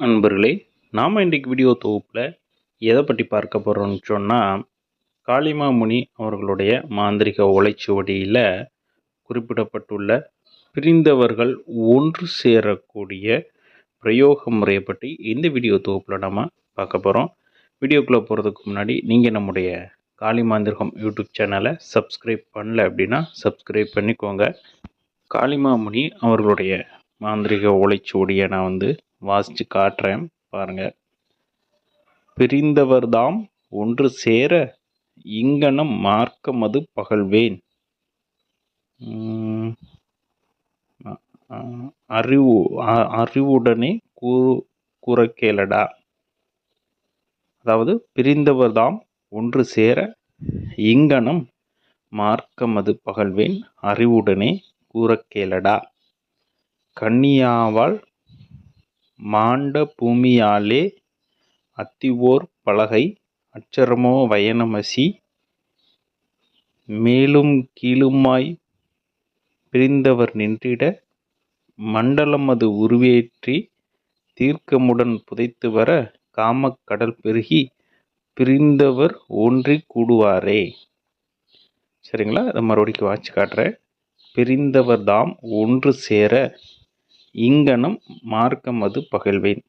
நண்பர்களே நாம் இன்றைக்கு வீடியோ தொகுப்பில் எதை பற்றி பார்க்க போகிறோம்னு சொன்னால் காளிமாமுனி அவர்களுடைய மாந்திரிக ஓலைச்சுவடியில் குறிப்பிடப்பட்டுள்ள பிரிந்தவர்கள் ஒன்று சேரக்கூடிய பிரயோக முறையை பற்றி இந்த வீடியோ தொகுப்பில் நம்ம பார்க்க போகிறோம் வீடியோக்குள்ளே போகிறதுக்கு முன்னாடி நீங்கள் நம்முடைய காளி மாந்திரகம் யூடியூப் சேனலை சப்ஸ்கிரைப் பண்ணல அப்படின்னா சப்ஸ்கிரைப் பண்ணிக்கோங்க. காளிமாமுனி அவர்களுடைய மாந்திரிக ஓலைச்சுவடியை நான் வந்து வாசித்து காட்டுறேன் பாருங்கள் பிரிந்தவர்தாம் ஒன்று சேர இங்கனம் மார்க்கமது மது பகழ்வேன் அறிவு அறிவுடனே கூறு கூற கேளடா அதாவது பிரிந்தவர்தாம் ஒன்று சேர இங்கனம் மார்க்கமது பகழ்வேன் அறிவுடனே கூறக் கேளடா மாண்ட பூமியாலே அத்திவோர் பலகை அச்சரமோ வயனமசி. மேலும் கீழுமாய் பிரிந்தவர் நின்றிட மண்டலம் அது உருவேற்றி தீர்க்கமுடன் புதைத்து வர காமக் கடல் பெருகி பிரிந்தவர் ஒன்றி கூடுவாரே. சரிங்களா? அதை மறுபடிக்கு வாட்சி காட்டுறேன். பிரிந்தவர் தாம் ஒன்று சேர இங்கனம் மார்க்கம் அது பகழ்வேன்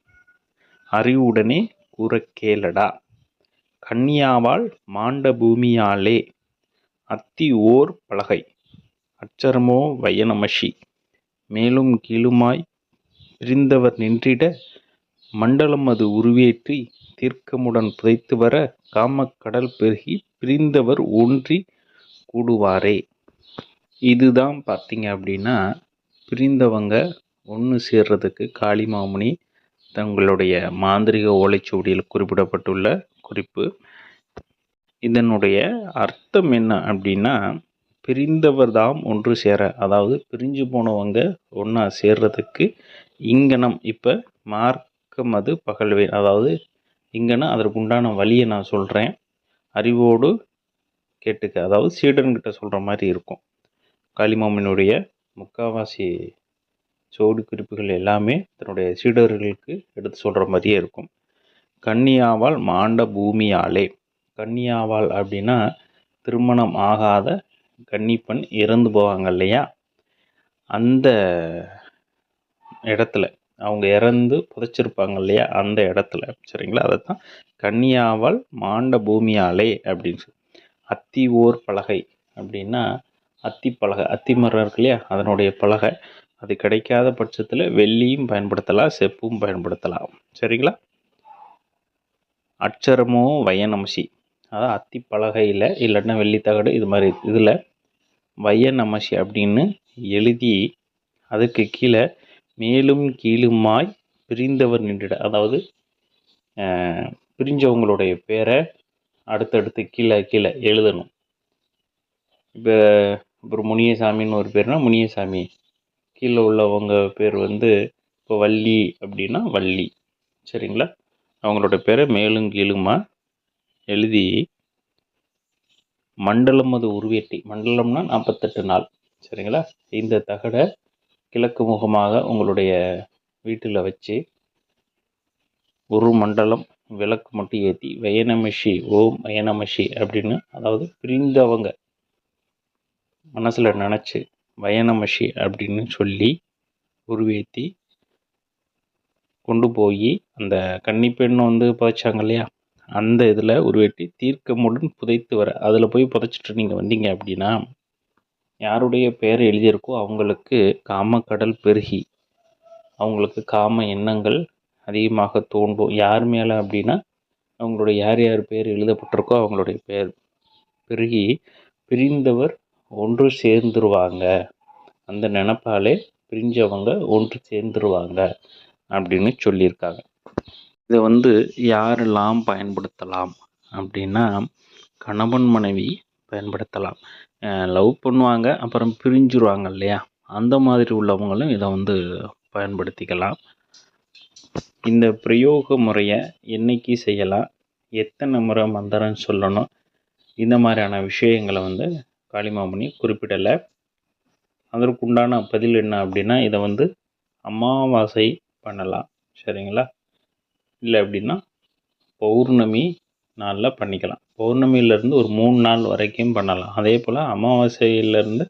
அறிவுடனே கூறக் கேளடா கன்னியாவால் மாண்ட பூமியாலே அத்தி ஓர் பலகை. அச்சரமோ வயனமஷி. மேலும் கீழுமாய் பிரிந்தவர் நின்றிட மண்டலம் அது உருவேற்றி தீர்க்கமுடன் புதைத்து வர காமக் கடல் பெருகி பிரிந்தவர் ஒன்றி கூடுவாரே. இதுதான் பார்த்தீங்க அப்படின்னா பிரிந்தவங்க ஒன்று சேர்றதுக்கு காளிமாமுனி தங்களுடைய மாந்திரிக ஓலைச்சுவடியில் குறிப்பிடப்பட்டுள்ள குறிப்பு. இதனுடைய அர்த்தம் என்ன அப்படின்னா பிரிந்தவர் தாம் ஒன்று சேர அதாவது பிரிஞ்சு போனவங்க ஒன்றா சேர்றதுக்கு இங்கனம் இப்போ மார்க்கம் அது பகல்வே அதாவது இங்கனம் அதற்கு உண்டான வழியை நான் சொல்கிறேன் அறிவோடு கேட்டுக்க அதாவது சீடன்கிட்ட சொல்கிற மாதிரி இருக்கும். காளிமாமனுடைய முக்காவாசி சோடி குறிப்புகள் எல்லாமே தன்னுடைய சீடர்களுக்கு எடுத்து சொல்கிற மாதிரியே இருக்கும். கன்னியாவால் மாண்ட பூமியாலே. கன்னியாவால் அப்படின்னா திருமணம் ஆகாத கன்னிப்பெண் இறந்து போவாங்க இல்லையா? அந்த இடத்துல அவங்க இறந்து புதைச்சிருப்பாங்க இல்லையா? அந்த இடத்துல. சரிங்களா? அதை தான் கன்னியாவால் மாண்ட பூமியாலே அப்படின்னு சொல்லி அத்தி ஓர் பலகை அப்படின்னா அத்தி பலகை அத்தி மரம் இருக்கு இல்லையா? அதனுடைய பலகை. அது கிடைக்காத பட்சத்தில் வெள்ளியும் பயன்படுத்தலாம் செப்பும் பயன்படுத்தலாம். சரிங்களா? அட்சரமோ வயநமசி. அதாவது அத்தி பலகையில் இல்லைன்னா வெள்ளித்தகடு இது மாதிரி இதில் வயநமசி அப்படின்னு எழுதி அதுக்கு கீழே மேலும் கீழுமாய் பிரிந்தவர் நின்றுட. அதாவது பிரிஞ்சவங்களுடைய பேரை அடுத்தடுத்து கீழே கீழே எழுதணும். இப்போ அப்புறம் முனியசாமின்னு ஒரு பேர்னா முனியசாமி. கீழே உள்ளவங்க பேர் வந்து இப்போ வள்ளி அப்படின்னா வள்ளி. சரிங்களா? அவங்களோட பேரை மேலும் கீழுமா எழுதி மண்டலம் அது உருவேட்டி. மண்டலம்னா நாற்பத்தெட்டு நாள். சரிங்களா? இந்த தகடை கிழக்கு முகமாக உங்களுடைய வீட்டில் வச்சு ஒரு மண்டலம் விளக்கு மட்டும் ஏற்றி வயனமஷி ஓம் வயனமஷி அப்படின்னு அதாவது பிரிந்தவங்க மனசில் நினச்சி வயனமஷி அப்படின்னு சொல்லி உருவேற்றி கொண்டு போய் அந்த கன்னிப்பெண் வந்து புதைச்சாங்க இல்லையா? அந்த இதில் உருவேற்றி தீர்க்கமுடன் புதைத்து வர அதில் போய் புதைச்சிட்டு நீங்கள் வந்தீங்க அப்படின்னா யாருடைய பெயர் எழுதியிருக்கோ அவங்களுக்கு காமக்கடல் பெருகி அவங்களுக்கு காம எண்ணங்கள் அதிகமாக தோன்றும். யார் மேலே அப்படின்னா அவங்களுடைய யார் யார் பேர் எழுதப்பட்டிருக்கோ அவங்களுடைய பெயர் பெருகி பிரிந்தவர் ஒன்று சேர்ந்துருவாங்க. அந்த நினப்பாலே பிரிஞ்சவங்க ஒன்று சேர்ந்துருவாங்க அப்படின்னு சொல்லியிருக்காங்க. இதை வந்து யாரெல்லாம் பயன்படுத்தலாம் அப்படின்னா கணவன் மனைவி பயன்படுத்தலாம். லவ் பண்ணுவாங்க அப்புறம் பிரிஞ்சுருவாங்க இல்லையா? அந்த மாதிரி உள்ளவங்களும் இதை வந்து பயன்படுத்திக்கலாம். இந்த பிரயோக முறையை என்னைக்கு செய்யலாம்? எத்தனை முறை மந்திரம் சொல்லணும்? இந்த மாதிரியான விஷயங்களை வந்து காளிமாமணி குறிப்பிடலை. அதற்குண்டான பதில் என்ன அப்படின்னா இதை வந்து அமாவாசை பண்ணலாம். சரிங்களா? இல்லை அப்படின்னா பௌர்ணமி நாளில் பண்ணிக்கலாம். பௌர்ணமியிலேருந்து ஒரு மூணு நாள் வரைக்கும் பண்ணலாம். அதே போல் அமாவாசையிலேருந்து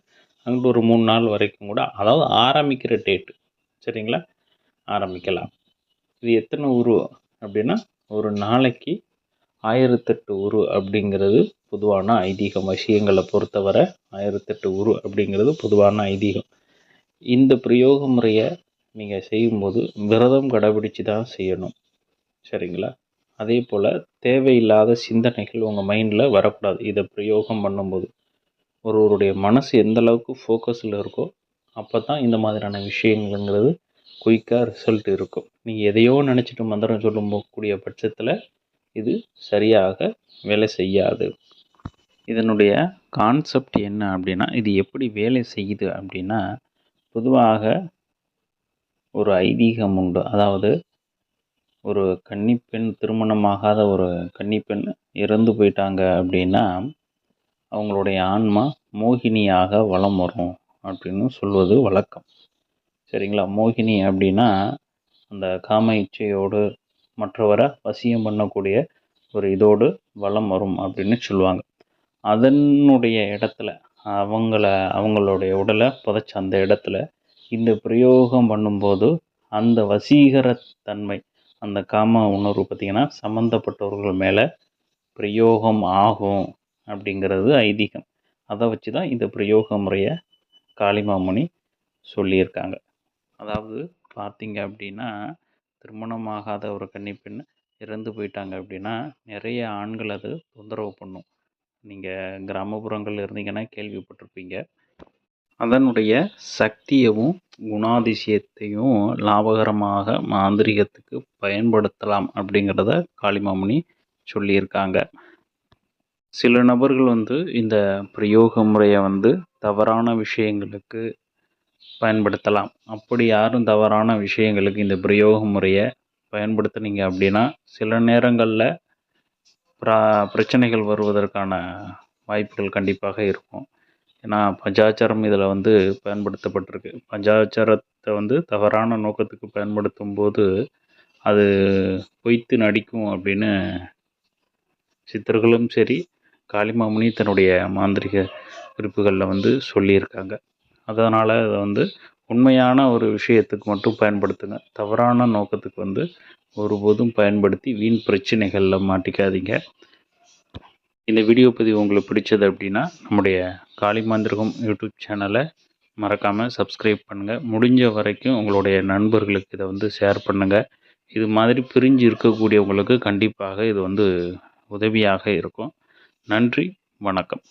அங்கிட்டு ஒரு மூணு நாள் வரைக்கும் கூட அதாவது ஆரம்பிக்கிற டேட்டு சரிங்களா? ஆரம்பிக்கலாம். இது எத்தனை உரு அப்படின்னா ஒரு நாளைக்கு ஆயிரத்தெட்டு உரு அப்படிங்கிறது பொதுவான ஐதீகம். விஷயங்களை பொறுத்தவரை ஆயிரத்தெட்டு உரு அப்படிங்கிறது பொதுவான ஐதீகம். இந்த பிரயோக முறையை நீங்கள் செய்யும்போது விரதம் கடைபிடிச்சு தான் செய்யணும். சரிங்களா? அதே போல் தேவையில்லாத சிந்தனைகள் உங்கள் மைண்டில் வரக்கூடாது. இதை பிரயோகம் பண்ணும்போது. ஒருவருடைய மனசு எந்த அளவுக்கு ஃபோக்கஸில் இருக்கோ அப்போ தான் இந்த மாதிரியான விஷயங்கள்ங்கிறது குயிக்காக ரிசல்ட் இருக்கும். நீங்கள் எதையோ நினச்சிட்டு மந்திரம் சொல்லும் கூடிய பட்சத்தில் இது சரியாக வேலை செய்யாது. இதனுடைய கான்செப்ட் என்ன அப்படின்னா இது எப்படி வேலை செய்யுது அப்படின்னா பொதுவாக ஒரு ஐதீகம் உண்டு. அதாவது ஒரு கன்னிப்பெண் திருமணமாகாத ஒரு கன்னிப்பெண் இறந்து போயிட்டாங்க அப்படின்னா அவங்களுடைய ஆன்மா மோகினியாக வலம் வரும் அப்படின்னு சொல்வது வழக்கம். சரிங்களா? மோகினி அப்படின்னா அந்த காம இச்சையோடு மற்றவரை வசியம் பண்ணக்கூடிய ஒரு இதோடு வலம் வரும் அப்படின்னு சொல்லுவாங்க. அதனுடைய இடத்துல அவங்கள அவங்களுடைய உடலை புதைச்ச அந்த இடத்துல இந்த பிரயோகம் பண்ணும்போது அந்த வசீகரத்தன்மை அந்த காம உணர்வு பார்த்திங்கன்னா சம்மந்தப்பட்டவர்கள் மேலே பிரயோகம் ஆகும் அப்படிங்கிறது ஐதீகம். அதை வச்சு தான் இந்த பிரயோக முறையை காளிமாமுனி சொல்லியிருக்காங்க. அதாவது பார்த்தீங்க அப்படின்னா திருமணமாகாத ஒரு கன்னிப்பெண் இறந்து போயிட்டாங்க அப்படின்னா நிறைய ஆண்கள் அது தொந்தரவு பண்ணும். நீங்கள் கிராமப்புறங்களில் இருந்தீங்கன்னா கேள்விப்பட்டிருப்பீங்க. அதனுடைய சக்தியவும் குணாதிசயத்தையும் லாபகரமாக மாந்திரிகத்துக்கு பயன்படுத்தலாம் அப்படிங்கிறத காளிமாமணி சொல்லியிருக்காங்க. சில நபர்கள் வந்து இந்த பிரயோக முறையை வந்து தவறான விஷயங்களுக்கு பயன்படுத்தலாம். அப்படி யாரும் தவறான விஷயங்களுக்கு இந்த பிரயோக முறையை பயன்படுத்துனீங்க அப்படின்னா சில நேரங்களில் ப்ரா பிரச்சனைகள் வருவதற்கான வாய்ப்புகள் கண்டிப்பாக இருக்கும். ஏன்னா பஞ்சாச்சாரம் இதில் வந்து பயன்படுத்தப்பட்டிருக்கு. பஞ்சாச்சாரத்தை வந்து தவறான நோக்கத்துக்கு பயன்படுத்தும் போது அது பொய்த்து நடிக்கும் அப்படின்னு சித்தர்களும் சரி காளிமாமுனி தன்னுடைய மாந்திரிக குறிப்புகளில் வந்து சொல்லியிருக்காங்க. அதனால் அதை வந்து உண்மையான ஒரு விஷயத்துக்கு மட்டும் பயன்படுத்துங்க. தவறான நோக்கத்துக்கு வந்து ஒருபோதும் பயன்படுத்தி வீண் பிரச்சனைகளில் மாட்டிக்காதீங்க. இந்த வீடியோ பதிவு உங்களுக்கு பிடிச்சது அப்படின்னா நம்முடைய காளி மாந்திரகம் யூடியூப் சேனலை மறக்காமல் சப்ஸ்கிரைப் பண்ணுங்கள் முடிஞ்ச வரைக்கும் உங்களுடைய நண்பர்களுக்கு இதை வந்து ஷேர் பண்ணுங்கள் இது மாதிரி பிரிஞ்சு இருக்கக்கூடியவங்களுக்கு கண்டிப்பாக இது வந்து உதவியாக இருக்கும். நன்றி வணக்கம்.